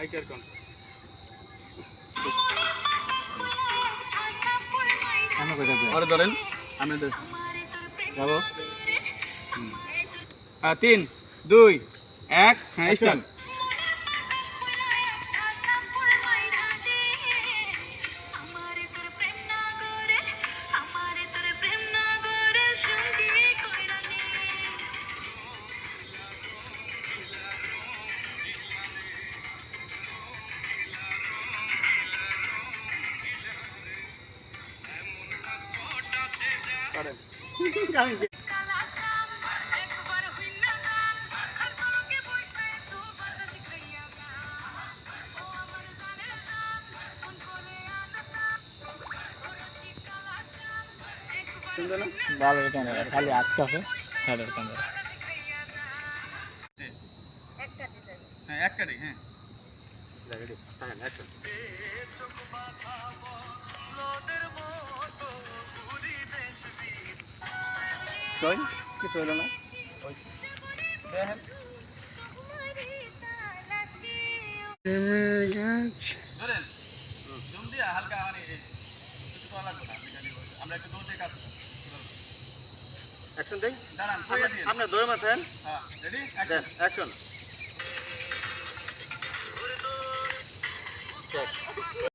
মাইকের যাই? আরে ধরেন আমি যাব যাব। হ্যাঁ তিন দুই এক হ্যাঁ স্টার্ট না ভালো ক্যামেরা খালি আটকে আছে হেডের ক্যামেরা হ্যাঁ এক কাটি হ্যাঁ। হ্যাঁ দৌড় দিয়ে কাজ করব। অ্যাকশন দেই? দাঁড়ান কইয়া দিন মাথেন। হ্যাঁ রেডি অ্যাকশন